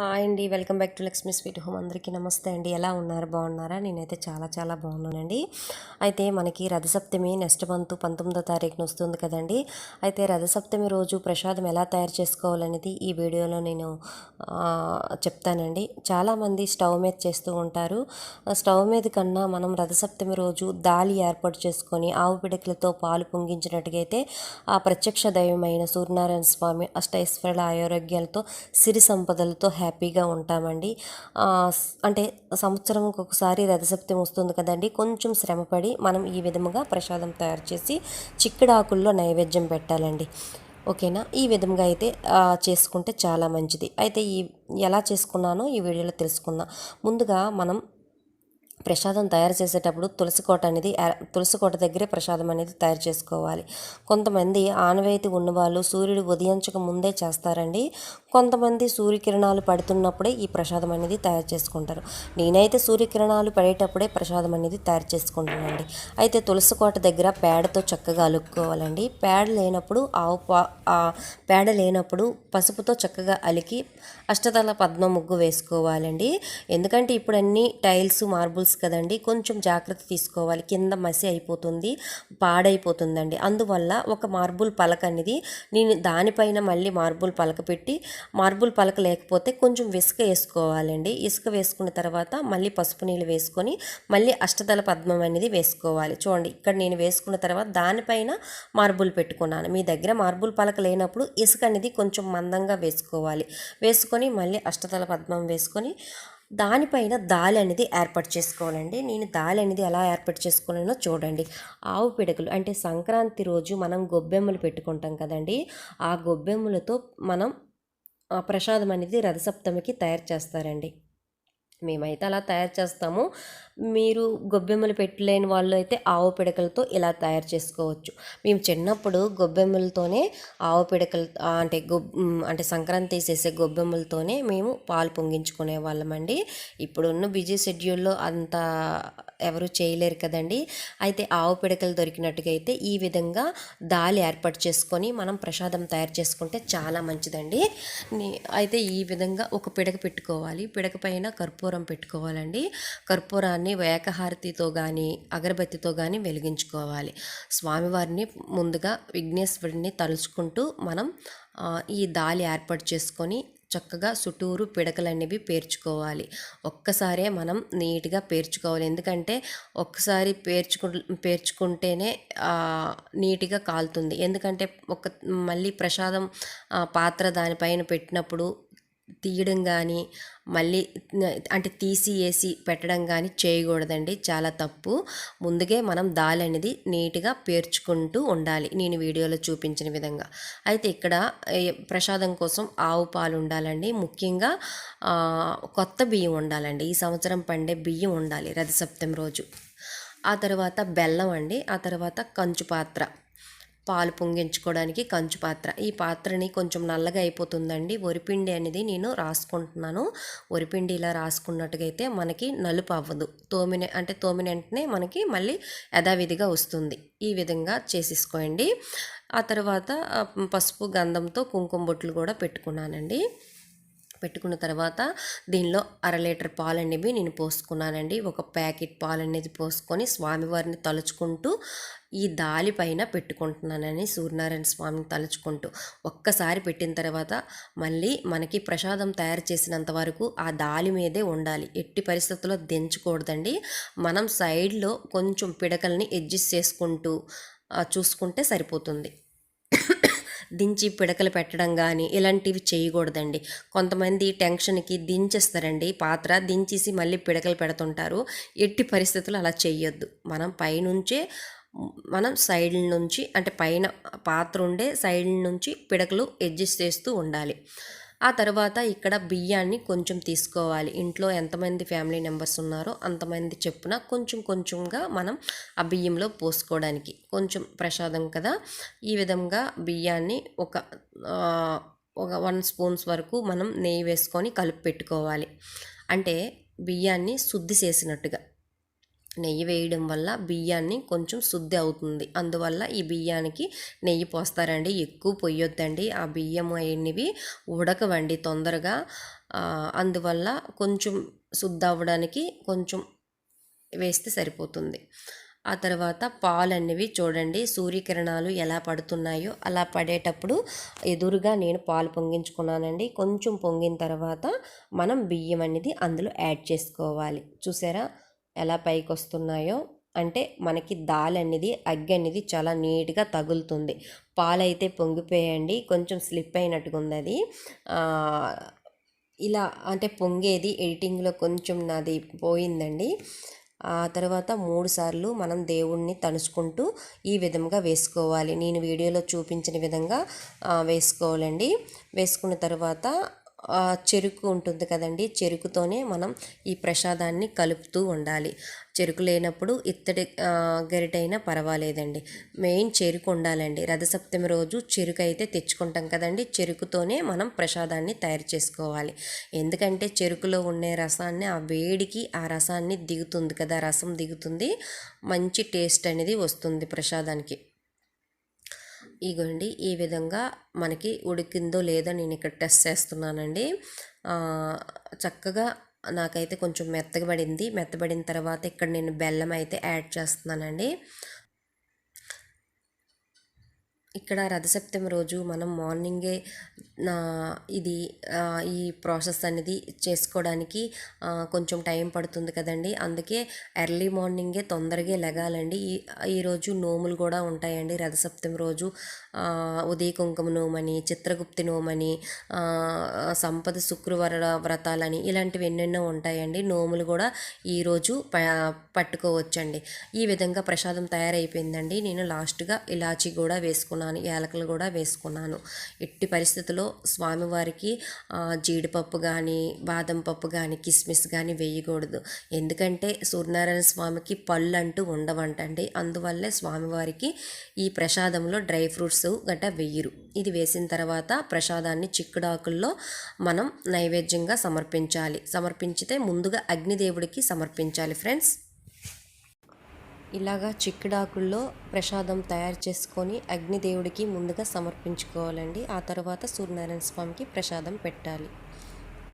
Hi అండి. Welcome back to Lakshmi sweet home. అందరికీ నమస్తే అండి. ఎలా ఉన్నారు? బాగున్నారా? నేనైతే చాలా చాలా బాగున్నానండి. అయితే మనకి రథసప్తమి నెక్స్ట్ మంత్ పంతొమ్మిదో తారీఖున వస్తుంది కదండి. అయితే రథసప్తమి రోజు ప్రసాదం ఎలా తయారు చేసుకోవాలనేది ఈ వీడియోలో నేను చెప్తానండి. చాలామంది స్టవ్ మీద చేస్తూ ఉంటారు. స్టవ్ మీద కన్నా మనం రథసప్తమి రోజు దాలి ఏర్పాటు చేసుకొని ఆవు పిడకలతో పాలు పొంగించినట్టుగా అయితే ఆ ప్రత్యక్ష దైవమైన సూర్యనారాయణ స్వామి అష్టైశ్వర్యాల ఆరోగ్యాలతో సిరి సంపదలతో హ్యాపీగా ఉంటామండి. అంటే సంవత్సరంకి ఒకసారి రథసప్తం వస్తుంది కదండి. కొంచెం శ్రమపడి మనం ఈ విధముగా ప్రసాదం తయారు చేసి చిక్కుడాకుల్లో నైవేద్యం పెట్టాలండి. ఓకేనా? ఈ విధంగా అయితే చేసుకుంటే చాలా మంచిది. అయితే ఈ ఎలా చేసుకున్నానో ఈ వీడియోలో తెలుసుకుందాం. ముందుగా మనం ప్రసాదం తయారు చేసేటప్పుడు తులసి కోట అనేది తులసికోట తులసి కోట దగ్గరే ప్రసాదం అనేది తయారు చేసుకోవాలి. కొంతమంది ఆనవాయితీ ఉన్నవాళ్ళు సూర్యుడు ఉదయించక ముందే చేస్తారండి. కొంతమంది సూర్యకిరణాలు పడుతున్నప్పుడే ఈ ప్రసాదం అనేది తయారు చేసుకుంటారు. నేనైతే సూర్యకిరణాలు పడేటప్పుడే ప్రసాదం అనేది తయారు చేసుకుంటానండి. అయితే తులసి కోట దగ్గర పేడతో చక్కగా అలుక్కోవాలండి. పేడ లేనప్పుడు ఆవు పా పేడ లేనప్పుడు పసుపుతో చక్కగా అలికి అష్టదళ పద్మ ముగ్గు వేసుకోవాలండి. ఎందుకంటే ఇప్పుడు అన్ని టైల్స్ మార్బుల్స్ కదండి. కొంచెం జాగ్రత్త తీసుకోవాలి. కింద మసి అయిపోతుంది పాడైపోతుందండి. అందువల్ల ఒక మార్బుల్ పలక అనేది నేను దానిపైన మళ్ళీ మార్బుల్ పలక పెట్టి మార్బుల్ పలక లేకపోతే కొంచెం ఇసుక వేసుకోవాలండి. ఇసుక వేసుకున్న తర్వాత మళ్ళీ పసుపు నీళ్ళు వేసుకొని మళ్ళీ అష్టదళ పద్మం అనేది వేసుకోవాలి. చూడండి ఇక్కడ నేను వేసుకున్న తర్వాత దానిపైన మార్బుల్ పెట్టుకున్నాను. మీ దగ్గర మార్బుల్ పలక లేనప్పుడు ఇసుక అనేది కొంచెం మందంగా వేసుకోవాలి. వేసుకొని మళ్ళీ అష్టదళ పద్మం వేసుకొని దానిపైన దాలి అనేది ఏర్పాటు చేసుకోవాలండి. నేను దాలి అనేది ఎలా ఏర్పాటు చేసుకున్నానో చూడండి. ఆవు పిడకలు అంటే సంక్రాంతి రోజు మనం గొబ్బెమ్మలు పెట్టుకుంటాం కదండి. ఆ గొబ్బెమ్మలతో మనం ప్రసాదం అనేది రథసప్తమికి తయారు చేస్తారండి. మేమైతే అలా తయారు చేస్తాము. మీరు గొబ్బెమ్మలు పెట్టలేని వాళ్ళు అయితే ఆవు పిడకలతో ఇలా తయారు చేసుకోవచ్చు. మేము చిన్నప్పుడు గొబ్బెమ్మలతోనే ఆవు పిడకలు అంటే గొబ్ అంటే సంక్రాంతి చేసే గొబ్బెమ్మలతోనే మేము పాలు పొంగించుకునే వాళ్ళమండి ఇప్పుడున్న బిజీ షెడ్యూల్లో అంత ఎవరు చేయలేరు కదండి. అయితే ఆవు పిడకలు దొరికినట్టుగా అయితే ఈ విధంగా దాలి ఏర్పాటు చేసుకొని మనం ప్రసాదం తయారు చేసుకుంటే చాలా మంచిదండి. అయితే ఈ విధంగా ఒక పిడక పెట్టుకోవాలి. పిడక పైన కర్పూరం పెట్టుకోవాలండి. కర్పూరాన్ని వేకహారతితో కానీ అగరబత్తితో కానీ వెలిగించుకోవాలి. స్వామివారిని ముందుగా విఘ్నేశ్వరుడిని తలుచుకుంటూ మనం ఈ దాలి ఏర్పాటు చేసుకొని చక్కగా చుట్టూరు పిడకలు అనేవి పేర్చుకోవాలి. ఒక్కసారే మనం నీట్గా పేర్చుకోవాలి. ఎందుకంటే ఒక్కసారి పేర్చుకు పేర్చుకుంటేనే నీట్గా కాలుతుంది. ఎందుకంటే ఒక మళ్ళీ ప్రసాదం పాత్ర దానిపైన పెట్టినప్పుడు తీయడం కానీ మళ్ళీ అంటే తీసి వేసి పెట్టడం కానీ చేయకూడదండి. చాలా తప్పు. ముందుగే మనం దాల్ అనేది నీట్గా పేర్చుకుంటూ ఉండాలి. నేను వీడియోలో చూపించిన విధంగా. అయితే ఇక్కడ ప్రసాదం కోసం ఆవు పాలు ఉండాలండి. ముఖ్యంగా కొత్త బియ్యం ఉండాలండి. ఈ సంవత్సరం పండే బియ్యం ఉండాలి రథసప్తమి రోజు. ఆ తర్వాత బెల్లం అండి. ఆ తర్వాత కంచు పాత్ర పాలు పొంగించుకోవడానికి కంచు పాత్ర. ఈ పాత్రని కొంచెం నల్లగా అయిపోతుందండి. వరిపిండి అనేది నేను రాసుకుంటున్నాను. వరిపిండి ఇలా రాసుకున్నట్టుగా అయితే మనకి నలుపు అవ్వదు. తోమిన అంటే తోమిన వెంటనే మనకి మళ్ళీ యథావిధిగా వస్తుంది. ఈ విధంగా చేసేసుకోండి. ఆ తర్వాత పసుపు గంధంతో కుంకుమ బొట్లు కూడా పెట్టుకున్నానండి. పెట్టుకున్న తర్వాత దీనిలో అర లీటర్ పాలు అనేవి నేను పోసుకున్నానండి. ఒక ప్యాకెట్ పాలు అనేది పోసుకొని స్వామివారిని తలుచుకుంటూ ఈ దాలి పైన పెట్టుకుంటున్నానని సూర్యనారాయణ స్వామిని తలుచుకుంటూ ఒక్కసారి పెట్టిన తర్వాత మళ్ళీ మనకి ప్రసాదం తయారు చేసినంత వరకు ఆ దాలి మీదే ఉండాలి. ఎట్టి పరిస్థితుల్లో దించకూడదండి. మనం సైడ్లో కొంచెం పిడకల్ని అడ్జస్ట్ చేసుకుంటూ చూసుకుంటే సరిపోతుంది. దించి పిడకలు పెట్టడం కానీ ఇలాంటివి చేయకూడదండి. కొంతమంది టెన్షన్కి దించేస్తారండి. పాత్ర దించేసి మళ్ళీ పిడకలు పెడుతుంటారు. ఎట్టి పరిస్థితులు అలా చేయొద్దు మనం పైనుంచే మనం సైడ్ నుంచి అంటే పైన పాత్ర ఉండే సైడ్ నుంచి పిడకలు అడ్జస్ట్ చేస్తూ ఉండాలి. ఆ తర్వాత ఇక్కడ బియ్యాన్ని కొంచెం తీసుకోవాలి. ఇంట్లో ఎంతమంది ఫ్యామిలీ మెంబర్స్ ఉన్నారో అంతమంది చెప్పున కొంచెం కొంచెంగా మనం ఆ బియ్యంలో పోసుకోవడానికి. కొంచెం ప్రసాదం కదా? ఈ విధంగా బియ్యాన్ని ఒక ఒక వన్ స్పూన్స్ వరకు మనం నెయ్యి వేసుకొని కలిపి పెట్టుకోవాలి. అంటే బియ్యాన్ని శుద్ధి చేసినట్టుగా. నెయ్యి వేయడం వల్ల బియ్యాన్ని కొంచెం శుద్ధి అవుతుంది. అందువల్ల ఈ బియ్యానికి నెయ్యి పోస్తారండి. ఎక్కువ పొయ్యొద్దండి. ఆ బియ్యం అనేవి ఉడకవండి తొందరగా. అందువల్ల కొంచెం శుద్ధి అవ్వడానికి కొంచెం వేస్తే సరిపోతుంది. ఆ తర్వాత పాలు అనేవి చూడండి. సూర్యకిరణాలు ఎలా పడుతున్నాయో అలా పడేటప్పుడు ఎదురుగా నేను పాలు పొంగించుకున్నానండి. కొంచెం పొంగిన తర్వాత మనం బియ్యం అనేది అందులో యాడ్ చేసుకోవాలి. చూసారా? ఎలా పైకి వస్తున్నాయో అంటే మనకి దాల్ అనేది అగ్గి అనేది చాలా నీట్గా తగులుతుంది. పాలైతే పొంగిపోయండి కొంచెం స్లిప్ అయినట్టుగా ఉంది అది ఇలా అంటే పొంగేది ఎడిటింగ్లో కొంచెం నాది పోయిందండి. ఆ తర్వాత మూడు సార్లు మనం దేవుణ్ణి తనుచుకుంటూ ఈ విధంగా వేసుకోవాలి. నేను వీడియోలో చూపించిన విధంగా వేసుకోవాలండి. వేసుకున్న తర్వాత చెరుకు ఉంటుంది కదండి. చెరుకుతోనే మనం ఈ ప్రసాదాన్ని కలుపుతూ ఉండాలి. చెరుకు లేనప్పుడు ఇత్తడి గరిటైనా పర్వాలేదండి. మెయిన్ చెరుకు ఉండాలండి. రథసప్తమి రోజు చెరుకు అయితే తెచ్చుకుంటాం కదండి. చెరుకుతోనే మనం ప్రసాదాన్ని తయారు చేసుకోవాలి. ఎందుకంటే చెరుకులో ఉండే రసాన్ని ఆ వేడికి ఆ రసాన్ని దిగుతుంది కదా రసం దిగుతుంది. మంచి టేస్ట్ అనేది వస్తుంది ప్రసాదానికి. ఇగోండి ఈ విధంగా మనకి ఉడికిందో లేదో నేను ఇక్కడ టెస్ట్ చేస్తున్నానండి. చక్కగా నాకైతే కొంచెం మెత్తగా పడింది. మెత్తబడిన తర్వాత ఇక్కడ నేను బెల్లం అయితే యాడ్ చేస్తున్నానండి. ఇక్కడ రథసప్తమి రోజు మనం మార్నింగే నా ఇది ఈ ప్రాసెస్ అనేది చేసుకోవడానికి కొంచెం టైం పడుతుంది కదండి. అందుకే ఎర్లీ మార్నింగే తొందరగా లెగాలండి. ఈ ఈరోజు నోములు కూడా ఉంటాయండి. రథసప్తమి రోజు ఉదయ కుంకుమ నోమని చిత్రగుప్తి నోమని సంపద శుక్రవార వ్రతాలని ఇలాంటివి ఎన్నెన్నో ఉంటాయండి. నోములు కూడా ఈరోజు ప పట్టుకోవచ్చండి. ఈ విధంగా ప్రసాదం తయారైపోయిందండి. నేను లాస్ట్గా ఇలాచి కూడా వేసుకున్నాను. ఏలకలు కూడా వేసుకున్నాను. ఎట్టి పరిస్థితుల్లో స్వామివారికి జీడిపప్పు కానీ బాదం పప్పు కానీ కిస్మిస్ కానీ వేయకూడదు. ఎందుకంటే సూర్యనారాయణ స్వామికి పళ్ళు అంటూ ఉండవంటండి అందువల్లే స్వామివారికి ఈ ప్రసాదంలో డ్రై ఫ్రూట్స్ గట్ట వెయ్యరు ఇది వేసిన తర్వాత ప్రసాదాన్ని చిక్కుడాకుల్లో మనం నైవేద్యంగా సమర్పించాలి. సమర్పించితే ముందుగా అగ్నిదేవుడికి సమర్పించాలి ఫ్రెండ్స్. ఇలాగా చిక్కుడాకుల్లో ప్రసాదం తయారు చేసుకొని అగ్నిదేవుడికి ముందుగా సమర్పించుకోవాలండి. ఆ తర్వాత సూర్యనారాయణ స్వామికి ప్రసాదం పెట్టాలి.